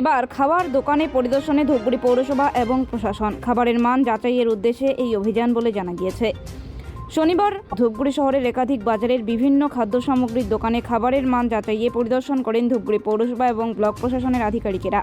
এবার খাবার দোকানে পরিদর্শনে ধূপগুড়ি পৌরসভা এবং প্রশাসন। খাবারের মান যাচাইয়ের উদ্দেশ্যে এই অভিযান বলে জানা গিয়েছে। শনিবার ধূপগুড়ি শহরের একাধিক বাজারের বিভিন্ন খাদ্য সামগ্রীর দোকানে খাবারের মান যাচাইয়ে পরিদর্শন করেন ধূপগুড়ি পৌরসভা এবং ব্লক প্রশাসনের আধিকারিকেরা।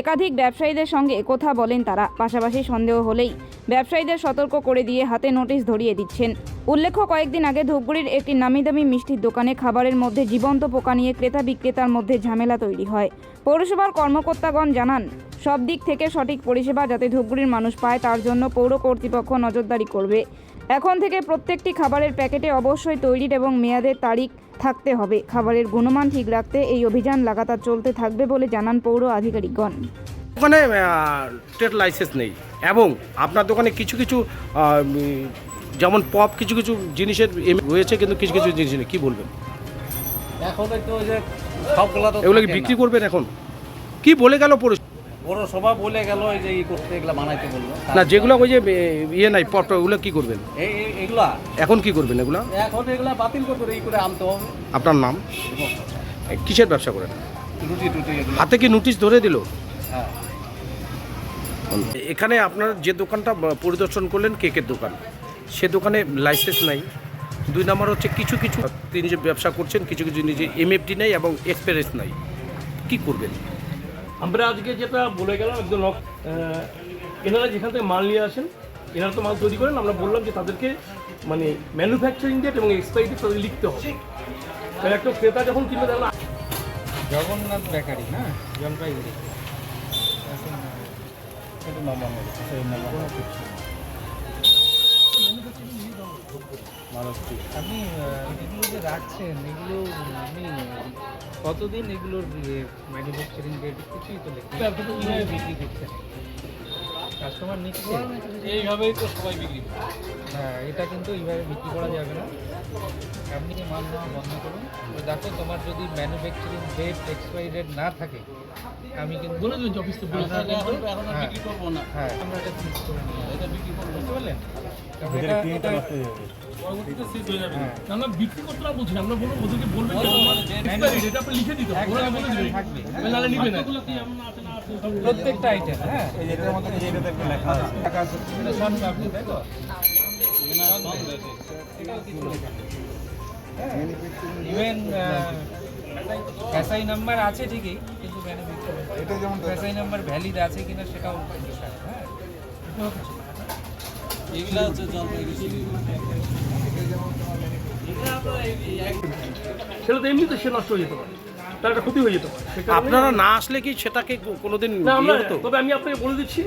একাধিক ব্যবসায়ীদের সঙ্গে একথা বলেন তারা, পাশাপাশি সন্দেহ হলেই ব্যবসায়ীদের সতর্ক করে দিয়ে হাতে নোটিশ ধরিয়ে দিচ্ছেন। উল্লেখ্য, কয়েকদিন আগে ধূপগুড়ির একটি নামিদামি মিষ্টির দোকানে খাবারের মধ্যে জীবন্ত পোকা নিয়ে ক্রেতা বিক্রেতার মধ্যে ঝামেলা তৈরি হয়। পৌরসভার কর্মকর্তাগণ জানান, সব দিক থেকে সঠিক পরিষেবা যাতে ধূপগুড়ির মানুষ পায় তার জন্য পৌর কর্তৃপক্ষ নজরদারি করবে। এখন থেকে প্রত্যেকটি খাবারের প্যাকেটে অবশ্যই তৈরির এবং মেয়াদের তারিখ থাকতে হবে। খাবারের গুণমান ঠিক রাখতে এই অভিযান লাগাতার চলতে থাকবে বলে জানান পৌর আধিকারিকগণ। দোকানে ট্রেড লাইসেন্স নেই এবং আপনার দোকানে কিছু কিছু যেমন পপ কিছু কিছু জিনিসের রয়েছে কিন্তু কিছু কিছু জিনিস নেই। কী বলবেন? এখন তো যে সবগুলা তো এগুলো কি বিক্রি করবেন এখন? কি বলে গেল পরে পৌরসভা বলে গেল যে ই করতে এগুলা বানাইতে বলল। না যেগুলো ওই যে ইয়ে নাই পপ ওগুলো কি করবেন? এই এগুলা? এখন কি করবেন এগুলো? এখন এগুলা বাতিল করতে করে আনতে হবে। আপনার নাম? কিসের ব্যবসা করেন? রুটি টুটি হাতে কি নোটিশ ধরে দিল? হ্যাঁ। এখানে আপনার যে দোকানটা পরিদর্শন করলেন কেকের দোকান? সে দোকানে লাইসেন্স নাই। দুই নম্বর হচ্ছে কিছু কিছু তিনি যে ব্যবসা করছেন কিছু কিছু নিজে এমএফটি নেই এবং এক্সপিরিয়েন্স নাই। কি করবেন? আমরা আজকে যেটা বলে গেলাম একজন এনারা যেখান থেকে মাল নিয়ে আসেন, এনারা তো মাল তৈরি করেন, আমরা বললাম যে তাদেরকে মানে ম্যানুফ্যাকচারিং ডেট এবং এক্সপায়ারি ডেট তাদের লিখতে হবে। তাহলে একটা ক্রেতা যখন কিনবে, তাহলে জগন্নাথ বেকারি, না? জলপাইগুড়ি। আপনি এগুলো যে রাখছেন এগুলো আপনি কতদিন এগুলোর ম্যানুফ্যাকচারিং ডেট কিছুই তো কীভাবে বিক্রি করছেন? কাস্টমার নিচ্ছে? এইভাবেই তো সবাই বিক্রি হ্যাঁ এটা কিন্তু এইভাবে বিক্রি করা যাবে না। আপনি কি মাল নেওয়া বন্ধ করুন। দেখো তোমার যদি ম্যানুফ্যাকচারিং ডেট এক্সপায়ারি ডেট না থাকে আমি কিন্তু বলে দেবেন অফিস থেকে আমরা কিন্তু এখন আর হ্যাঁ। বিক্রি করব না। হ্যাঁ আমরা এটা ফিক্স করে নিই এটা বিক্রি করব বুঝতে পারলেন? এটা এটা পরবর্তীতে শেষ হয়ে যাবে। হ্যাঁ। আমরা বিক্রি করতে না বলছি আমরা বলব ওদেরকে বলবেন যে তোমার expiry আপনি লিখে দিতে হবে। ওরা বলে দেবে থাকবে। নাহলে নিবে না। প্রত্যেকটা আইটেম হ্যাঁ। মধ্যে লেখা আছে। টাকা আছে তো ইভেন এসআই নাম্বার আছে ঠিকই কিন্তু এসআই নাম্বার ভ্যালিড আছে কিনা সেটাও হ্যাঁ? এগুলা হচ্ছে সেটা তো এমনিতে সে নষ্ট হয়ে যেতে পারে। তার একটা ক্ষতি হয়ে যেতে পারে। আপনারা না আসলে কি সেটাকে কোনোদিন না আমরা তবে আমি আপনাকে বলে দিচ্ছি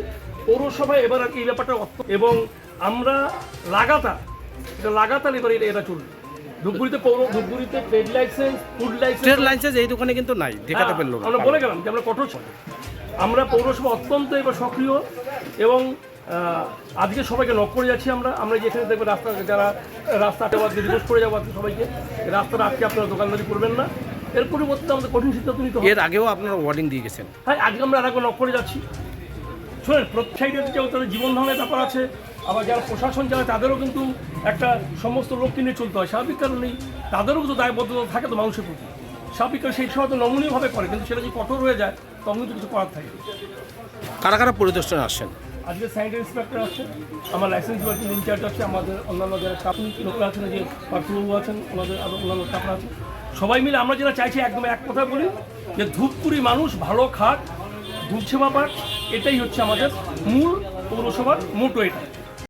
পৌরসভায় এবার আর কি এই ব্যাপারটা এবং আমরা লাগাতার এটা লাগাতার এবার এটা এটা চলবে। ধূপগুড়িতে পৌর ধূপগুড়িতে trade licence food licence trade licence এই দোকানে কিন্তু নাই দেখাতে হ্যাঁ, পারল না। আমরা বলে গেলাম যে আমরা কঠোর। আমরা পৌরসভা অত্যন্ত এবার সক্রিয় এবং আজকে সবাইকে নক করে যাচ্ছি আমরা। আমরা যেখানে দেখব রাস্তা যারা রাস্তা আটকে রিকোয়েস্ট করে যাব আজকে সবাইকে। রাস্তাটা আটকে আপনারা দোকানদারি করবেন না। এর পরিবর্তে আমাদের কঠিন সিদ্ধান্ত নিতে হবে। এর আগেও আপনারা ওয়ার্নিং দিয়ে গেছেন। হ্যাঁ আজকে আমরা আর একবার নক করে যাচ্ছি। শোনেন প্রত্যেক সাইডে যেমন তাদের জীবন ধারণের ব্যাপার আছে আবার যারা প্রশাসন যারা তাদেরও কিন্তু একটা সমস্ত লোককে নিয়ে চলতে হয়। স্বাভাবিক কারণেই তাদেরও কিন্তু দায়বদ্ধতা থাকে তো মানুষের প্রতি। স্বাভাবিক কারণ সেই সময় তো নমনীয়ভাবে করে কিন্তু সেটা যদি কঠোর হয়ে যায় তখন কিন্তু কিছু করার থাকে কারা কারা পরিদর্শনে আসছেন? আজকে স্যানিটারি ইন্সপেক্টর আছে আমার লাইসেন্স ওয়ার্কিং ইনচার্জ আছে আমাদের অন্যান্য যারা স্টাফ লোকরা আছেন যে পার্থবাবু আছেন ওনাদের আরও অন্যান্য স্টাফরা আছে সবাই মিলে আমরা যেটা চাইছি একদম এক কথা বলি যে ধূপপুরি মানুষ ভালো খাক ধূপ সেবা পাক এটাই হচ্ছে আমাদের মূল পৌরসভার মোটো এটা।